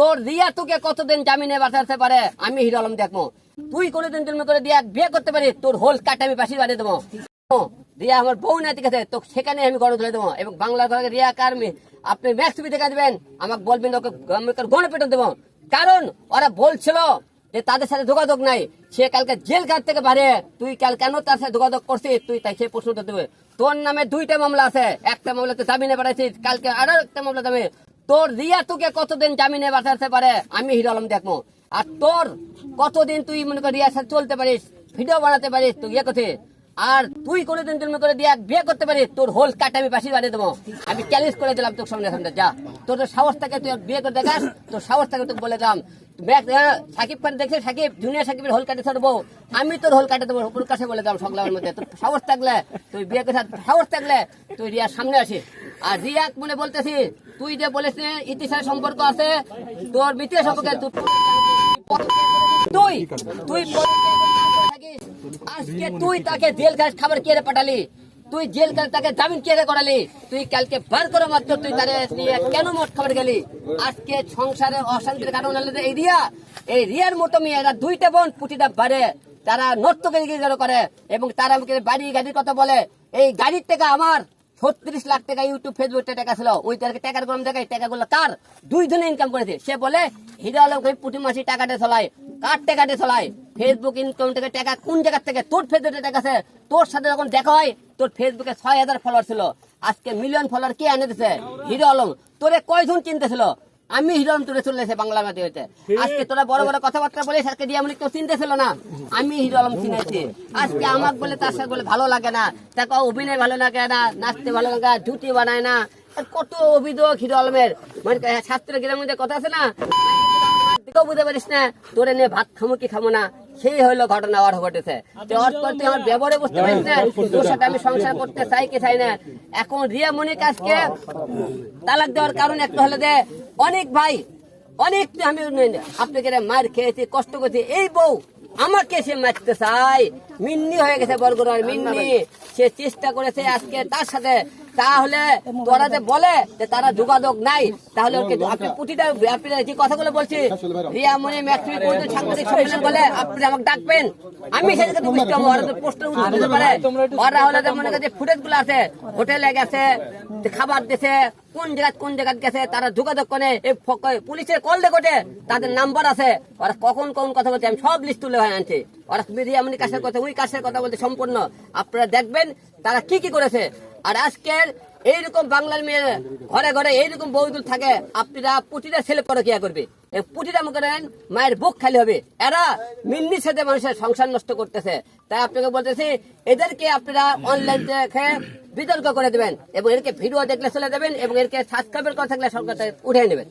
তোর রিয়া তোকে কতদিন জামিনে বাঁচাতে পারে? আমি হিরো আলম দেখব। তুই কোনোদিন জন্ম করে দিয়া বিয়ে করতে পারিস, তোর হোল কাটে আমি পাশে বাড়িয়ে দেবো। রিয়া আমার বউ তো সেখানে আমি গড় ধরে দেবো। এবং বাংলা ঘরে রিয়া আপনি ম্যাক্স দেখা দেবেন, আমাকে বলবেন ওকে দেবো। কারণ ওরা বলছিল যে তাদের সাথে যোগাযোগ নাই, সে কালকে জেল ঘাট থেকে বাড়ে। তুই কাল কেন তার সাথে যোগাযোগ করছিস? তুই তাই সে প্রশ্নটা দেবে। তোর নামে দুইটা মামলা আছে। একটা মামলা তো জামিনে বাড়াইছিস কালকে আরও একটা মামলা যাবে তোর রিয়া তোকে কতদিন জামিনে বাঁচাতে পারে? আমি হিরো আলম দেখব। আর তোর কতদিন তুই মনে কর রিয়ার সাথে চলতে পারিস ভিডিও বানাতে পারিস তুই ইয়ে করতে আর তুই কোনোদিন জন্ম করে দিয়া বিয়ে করতে পারিস, তোর হোল কাটে আমি পাশে বানিয়ে দেবো। আমি চ্যালেঞ্জ করে দিলাম তোর সামনে সামনে যা। তোর সাহস থাকে, তুই বিয়ে করে দেখাস তোর সাহস থাকে, তোকে বলে ব্যাগ সাকিব খান দেখে সাকিব জুনিয়র সাকিবের হোল কাটে ছাড়বো। আমি তোর হোল কাটে দেবো, ওর কাছে বলে দিলাম সংগ্রামের মধ্যে। তোর সাহস থাকলে, তুই বিয়ে করে সাহস থাকলে তুই রিয়ার সামনে আসিস। আর রিয়া মনে বলতেছি তুই যে বলিস নে ইতিহাস সম্পর্ক আছে, তোর বিতীয় সম্পর্কে তুই তুই আজকে তুই তাকে জেল ঘাট খাবার কেড়ে পাঠালি? তুই জেল ঘাট তাকে জামিন কেড়ে করালি? তুই কালকে বার করে মাত্র তুই তারে নিয়ে কেন মদ খাবার গেলি? আজকে সংসারে অশান্তির কারণ হলো এই রিয়া, এই রিয়ার মতো মেয়ে এরা দুইটা বোন পুটিটা বাড়ে, তারা গিয়ে করে, এবং তারা আমাকে বাড়ি গাড়ির কথা বলে, এই গাড়ির থেকে আমার। ছত্রিশ লাখ টাকা ইউটিউব ফেসবুকে টাকা ছিল। ওই তারকে টাকার গরম টাকা টাকাগুলো কার? দুই জনে ইনকাম করেছে। সে বলে, হিরা আলম ওই পুটি মাসি টাকাটা চলায় কার টাকাটা চলাই ফেসবুক ইনকাম থেকে টাকা কোন জায়গার থেকে? তোর ফেসবুকে টাকা আছে। তোর সাথে যখন দেখা হয়, তোর ফেসবুকে ছয় হাজার ফলোয়ার ছিল। আজকে মিলিয়ন ফলোয়ার কে এনে দিছে? হিরো আলম। তোরে কয়জন চিনতেছিল? আমি হিরণ তুলে চলেছে বাংলা মাটি হইতে। আজকে তোরা বড় বড় কথাবার্তা বলে আজকে দিয়ে আমি কেউ চিনতে ছিল না। আমি হিরো আলম চিনেছি। আজকে আমাকে বলে তার সাথে বলে ভালো লাগে না। তাকে অভিনয় ভালো লাগে না নাচতে ভালো লাগে জুটি বানায় না। কত অভিযোগ হিরলমের আলমের মানে ছাত্র গ্রামের মধ্যে কথা আছে না? বুঝতে পারিস না তোরে নিয়ে ভাত খামো কি খামো না। সেই হইল ঘটনা ওর ঘটেছে। তো ওর পর আমার ব্যবহারে বুঝতে পারিস না তোর সাথে আমি সংসার করতে চাই কি চাই না? এখন রিয়া মনিক আজকে তালাক দেওয়ার কারণ একটা হলো যে অনেক ভাই অনেক তো আমি আপনাকে মার খেয়েছি কষ্ট করেছি। এই বউ আমাকে সে মারতে চাই মিন্নি হয়ে গেছে বরগুনার মিন্নি। সে চেষ্টা করেছে আজকে তার সাথে তাহলে তোরা যে বলে যে তারা যোগাযোগ নাই তাহলে ওকে আপনি প্রতিটা আপনি যে কথাগুলো বলছি রিয়া মনে ম্যাক্সিমি কোন সাংবাদিক সম্মেলন বলে আপনি আমাকে ডাকবেন। আমি সেটাকে তো বুঝতে ওরা তো পোস্টার উঠে দিতে পারে ওরা হলে যে মনে করে যে ফুটেজগুলো আছে হোটেলে গেছে খাবার দিছে কোন জায়গায় কোন জায়গায় গেছে তারা যোগাযোগ করে এই পুলিশের কল রেকর্ডে তাদের নাম্বার আছে। ওরা কখন কোন কথা বলছে আমি সব লিস্ট তুলে হয় আনছি। ওরা মিডিয়া এমনি কাছের কথা ওই কাছের কথা বলতে সম্পূর্ণ। আপনারা দেখবেন তারা কি কি করেছে। আর আজকের এইরকম বাংলার মেয়ে ঘরে ঘরে এইরকম বউদুল থাকে, আপনারা প্রতিটা ছেলে পরকিয়া করবে। পুটিরা মনে করেন মায়ের বুক খালি হবে। এরা মিন্নি সাথে মানুষের সংসার নষ্ট করতেছে। তাই আপনাকে বলতেছি, এদেরকে আপনারা অনলাইন দেখে বিতর্ক করে দেবেন এবং এরকে ভিডিও দেখলে চলে দেবেন এবং এরকে সাবস্ক্রাইবের কথা থাকলে সরকার উঠে নেবেন।